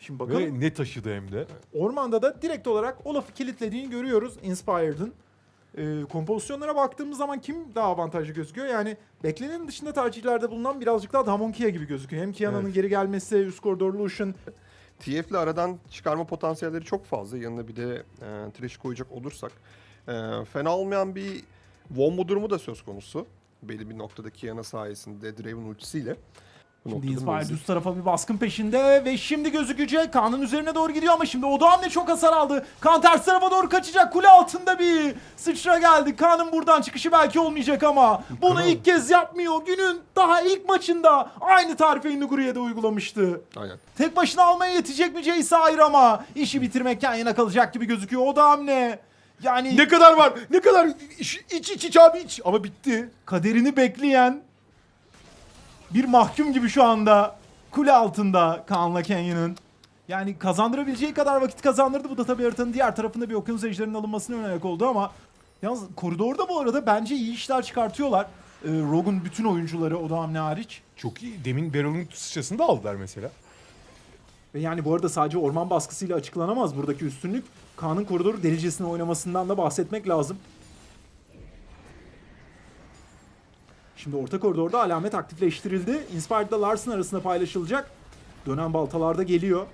Şimdi bakalım. Ve ne taşıdı hem de. Ormanda da direkt olarak Olaf'ı kilitlediğini görüyoruz Inspired'ın. Ee, kompozisyonlara baktığımız zaman kim daha avantajlı gözüküyor? Yani beklenenin dışında tercihlerde bulunan birazcık daha Damon Kia gibi gözüküyor. Hem Kia'nın Evet. geri gelmesi, üst koridor Lucian. TF'le aradan çıkarma potansiyelleri çok fazla. Yanına bir de e, Thresh koyacak olursak. E, fena olmayan bir Wombo durumu da söz konusu. Belli bir noktadaki yana sayesinde Draven ultisiyle. Şimdi menzil- üst tarafa bir baskın peşinde ve şimdi gözükecek. Kaan'ın üzerine doğru gidiyor ama şimdi o da hamle çok hasar aldı. Kaan ters tarafa doğru kaçacak. Kule altında bir sıçra geldi. Kaan'ın buradan çıkışı belki olmayacak ama bunu Kaan- ilk kez yapmıyor. Günün daha ilk maçında aynı tarifeyi Nuguri'ye de uygulamıştı. Aynen. Tek başına almaya yetecek mi Jace hayır ama işi bitirmek yan yana kalacak gibi gözüküyor. O da hamle. Yani Ne kadar var? Ne kadar iç iç, iç abi iç. Ama bitti. kaderini bekleyen bir mahkum gibi şu anda kule altında Kaan'la Kenya'nın. Yani kazandırabileceği kadar vakit kazandırdı. Bu da tabii haritanın diğer tarafında bir okyanus ejderinin alınmasına ön ayak oldu ama yalnız koridorda bu arada bence iyi işler çıkartıyorlar. Ee, Rogue'un bütün oyuncuları o da hamle hariç. Çok iyi. Demin Barrel'ın sıçrasını da aldılar mesela. Ve yani bu arada sadece orman baskısıyla açıklanamaz buradaki üstünlük. Kaan'ın koridoru delicesine oynamasından da bahsetmek lazım. Şimdi orta koridorda alamet aktifleştirildi. Inspired ile Larsen arasında paylaşılacak. Dönen baltalarda geliyor.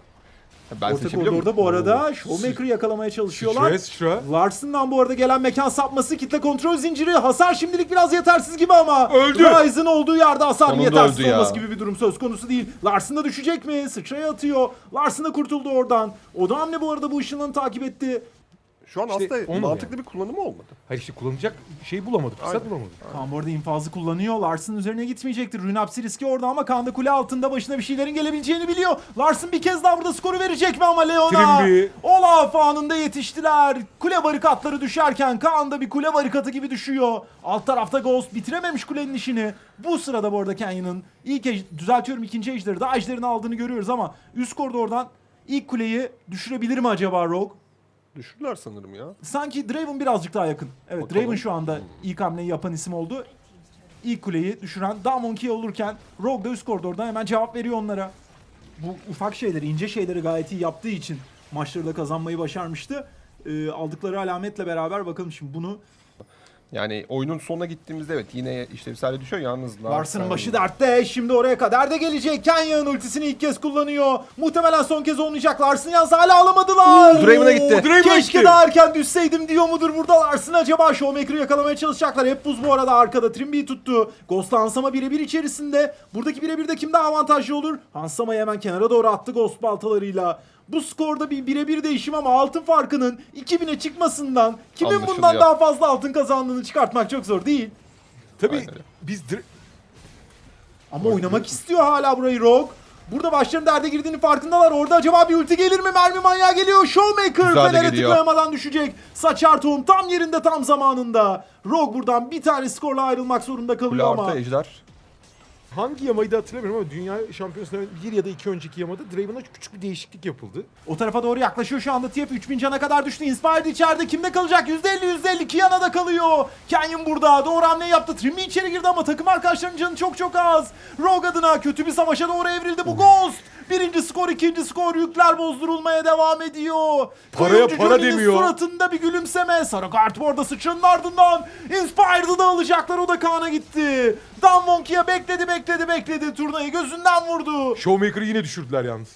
Ben orta koridorda bu arada Showmaker'ı yakalamaya çalışıyorlar. Sıçraya sıçra. Bu arada gelen mekan sapması, kitle kontrol zinciri, hasar şimdilik biraz yetersiz gibi ama Öldü. Ryze'ın olduğu yerde hasar Sonunda yetersiz öldü ya. olması gibi bir durum söz konusu değil. Larson da düşecek mi? Sıçraya atıyor. Larson da kurtuldu oradan. O da hamle bu arada bu ışınlanı takip etti. Şu an İşte aslında onu mantıklı yani. bir kullanımı olmadı. Hayır işte kullanacak şey bulamadık. Fırsat Aynen. bulamadık. Kaan bu arada infazı kullanıyor. Larson üzerine gitmeyecektir. Rünapsi riski orada ama Kaan da kule altında başına bir şeylerin gelebileceğini biliyor. Larson bir kez daha burada skoru verecek mi ama Leona? Trimby. Olaf anında yetiştiler. Kule barikatları düşerken Kaan da bir kule barikatı gibi düşüyor. Alt tarafta Ghost bitirememiş kulenin işini. Bu sırada bu arada Canyon'ın ilk ej- düzeltiyorum ikinci ejderi daha ejderini aldığını görüyoruz ama üst koridordan ilk kuleyi düşürebilir mi acaba Rogue? Düşürdüler sanırım ya. Sanki Draven birazcık daha yakın. Evet Bakalım. Draven şu anda ilk hamleyi yapan isim oldu. İlk kuleyi düşüren Damon Kia olurken Rogue da üst koridordan hemen cevap veriyor onlara. Bu ufak şeyleri, ince şeyleri gayet iyi yaptığı için maçları da kazanmayı başarmıştı. Ee, aldıkları alametle beraber bakalım şimdi bunu Yani oyunun sonuna gittiğimizde evet yine işlevsel düşüyor yalnız. Larson'ın başı dertte. Şimdi oraya kadar da gelecek. Kenya'nın ultisini ilk kez kullanıyor. Muhtemelen son kez olmayacak. Larson yalnız hala alamadılar. Draven'a gitti. Draven'a Keşke gitti. daha erken düşseydim diyor mudur burada Larson acaba? Showmaker'ı yakalamaya çalışacaklar. Hep buz bu arada arkada. Trimby'yi tuttu. Ghost Hansama birebir içerisinde. Buradaki birebir de kim daha avantajlı olur? Hansama'yı hemen kenara doğru attı Ghost baltalarıyla. Bu skorda bir birebir değişim ama altın farkının 2000'e çıkmasından kimin Anlaşılıyor. bundan daha fazla altın kazandığını çıkartmak çok zor değil. Tabii Aynen biz dir- Ama oynamak istiyor hala burayı Rogue. Burada başların derde girdiğini farkındalar. Orada acaba bir ulti gelir mi? Mermi manyağı geliyor. Showmaker Fener'e tıklayamadan düşecek. Saçar tohum tam yerinde tam zamanında. Rogue buradan bir tane skorla ayrılmak zorunda Kule kalıyor ama. artı ejder. Hangi yamayı da hatırlamıyorum ama dünya şampiyonasında bir ya da iki önceki yamada Draven'a küçük bir değişiklik yapıldı. O tarafa doğru yaklaşıyor şu anda. TF 3000 cana kadar düştü. Inspired içeride. Kimde kalacak? %50 %50 Kiana'da kalıyor. Canyon burada. Doğru hamle yaptı. Trimmy içeri girdi ama takım arkadaşlarının canı çok çok az. Rogue adına kötü bir savaşa doğru evrildi bu Ghost. Birinci skor, ikinci skor. Yükler bozdurulmaya devam ediyor. Paraya Oyuncu para Johnny'nin demiyor. suratında bir gülümseme. Sarı kart bu arada sıçranın ardından. Inspired'ı da alacaklar. O da Kaan'a gitti. Dan Wonki'ye bekledi, bekledi, bekledi. Turnayı gözünden vurdu. Showmaker'ı yine düşürdüler yalnız.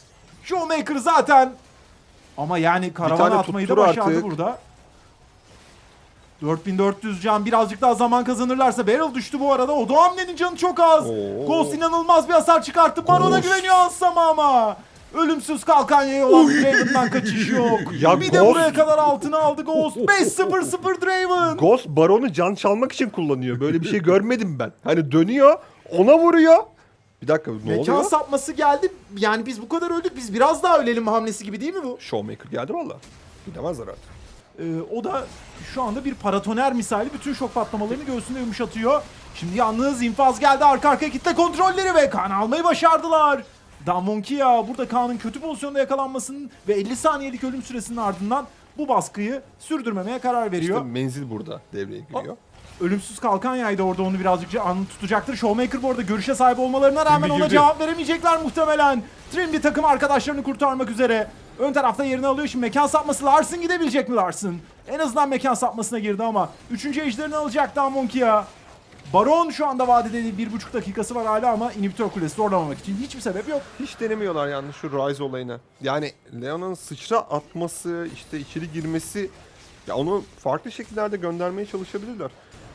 Showmaker zaten ama yani karavana tane atmayı da tuttur başardı artık. burada. 4400 can birazcık daha zaman kazanırlarsa Barrel düştü bu arada. O da hamlenin canı çok az. Oo. Ghost inanılmaz bir hasar çıkarttı. Baron'a Ghost. güveniyor Ansama ama. Ölümsüz kalkan yayı olan Draven'dan kaçış yok. Ya bir de Ghost- buraya kadar altını aldı Ghost. 5-0-0 Draven. Ghost Baron'u can çalmak için kullanıyor. Böyle bir şey görmedim ben. Hani dönüyor, ona vuruyor. Bir dakika ne Mekan oluyor? sapması geldi. Yani biz bu kadar öldük. Biz biraz daha ölelim hamlesi gibi değil mi bu? Showmaker geldi valla. Gidemezler artık. Ee, o da şu anda bir paratoner misali bütün şok patlamalarını göğsünde yumuşatıyor. Şimdi yalnız infaz geldi arka arkaya kitle kontrolleri ve kan almayı başardılar. Damwon Kia burada Kaan'ın kötü pozisyonda yakalanmasının ve 50 saniyelik ölüm süresinin ardından bu baskıyı sürdürmemeye karar veriyor. İşte menzil burada devreye giriyor. Ölümsüz kalkan yaydı orada onu birazcık anı tutacaktır. Showmaker bu arada görüşe sahip olmalarına rağmen Trimby ona girdi. cevap veremeyecekler muhtemelen. Trimby takım arkadaşlarını kurtarmak üzere. Ön tarafta yerini alıyor şimdi mekan sapması Larson gidebilecek mi Larson? En azından mekan sapmasına girdi ama 3. ejderini alacak Damonkia. Baron şu anda vadede bir buçuk dakikası var hala ama inhibitör kulesi zorlamamak için hiçbir sebep yok. Hiç denemiyorlar yani şu Rise olayını. Yani Leon'un sıçra atması, işte içeri girmesi ya onu farklı şekillerde göndermeye çalışabilirler.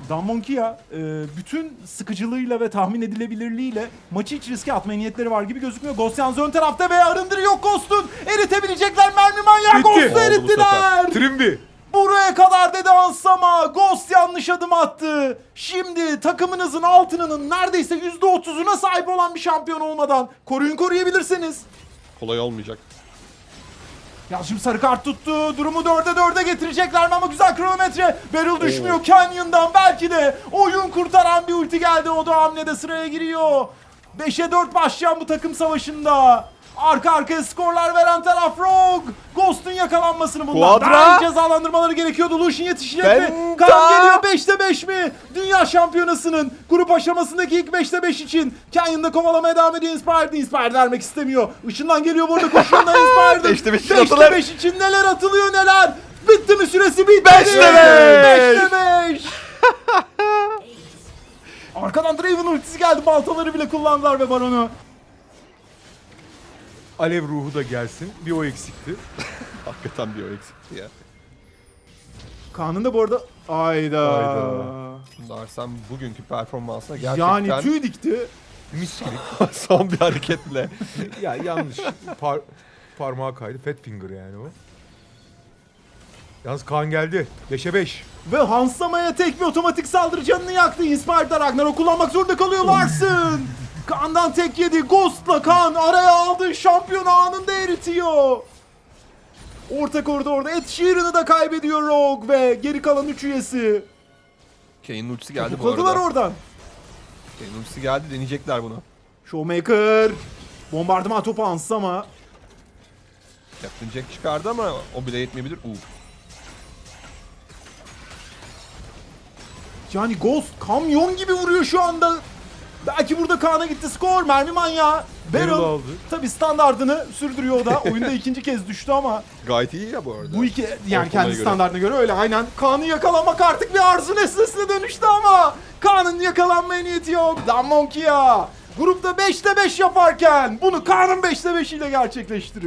Damonkia e, bütün sıkıcılığıyla ve tahmin edilebilirliğiyle maçı hiç riske atmaya niyetleri var gibi gözükmüyor. Ghost yalnız ön tarafta ve arındırı yok Ghost'un. Eritebilecekler mermi manyağı Bitti. Ghost'u erittiler. Trimby. Buraya kadar dedi Ansama. Ghost yanlış adım attı. Şimdi takımınızın altınının neredeyse %30'una sahip olan bir şampiyon olmadan koruyun koruyabilirsiniz. Kolay olmayacak. Ya şimdi sarı kart tuttu. Durumu 4'e 4'e getirecekler ama güzel kronometre. Beryl düşmüyor Canyon'dan belki de. Oyun kurtaran bir ulti geldi. O da hamlede sıraya giriyor. 5'e 4 başlayan bu takım savaşında. Arka arkaya skorlar veren taraf Rogue. Ghost'un yakalanmasını bundan Quadra. daha iyi cezalandırmaları gerekiyordu. Lucian yetişecek mi? Penta. Kan geliyor 5'te 5 mi? Dünya şampiyonasının grup aşamasındaki ilk 5'te 5 için Canyon'da kovalamaya devam ediyor Inspired. Inspired vermek istemiyor. Işından geliyor burada koşuyorlar Inspired'ın. Beşte beş için 5'te atılır. 5 için neler atılıyor neler. Bitti mi süresi bitti. Beşte beş. 5'te 5. Arkadan Draven ultisi geldi. Baltaları bile kullandılar ve Baron'u. Alev ruhu da gelsin. Bir o eksikti. Hakikaten bir o eksikti ya. Kaan'ın da bu arada ayda. Ayda. Larsen bugünkü performansına gerçekten Yani tüy dikti. Mis gibi. son bir hareketle. ya yanlış. Par parmağı kaydı. Fat finger yani o. Yalnız Kaan geldi. 5'e 5. Ve Hansama'ya tek bir otomatik saldırı canını yaktı. Inspired'da Ragnarok kullanmak zorunda kalıyor Larson. Kaan'dan tek yedi. Ghost'la Kaan araya aldı. Şampiyonu anında eritiyor. Orta koridorda Ed Sheeran'ı da kaybediyor Rogue ve geri kalan 3 üyesi. Kane'in ultisi geldi bu Topladılar arada. oradan. Kane'in ultisi geldi deneyecekler bunu. Showmaker. Bombardıman topu Hansama. Captain Jack çıkardı ama o bile yetmeyebilir. Uf. Yani Ghost kamyon gibi vuruyor şu anda. Belki burada Kaan'a gitti skor. Mermi manyağı. Beryl tabi standardını sürdürüyor o da. Oyunda ikinci kez düştü ama Gayet iyi ya bu arada. bu iki yani kendi göre. standartına göre öyle aynen. Kaan'ı yakalamak artık bir arzu nesnesine dönüştü ama Kaan'ın yakalanmaya niyeti yok. Damon Kia grupta 5'te 5 yaparken bunu Kaan'ın 5'te 5 ile gerçekleştiriyor.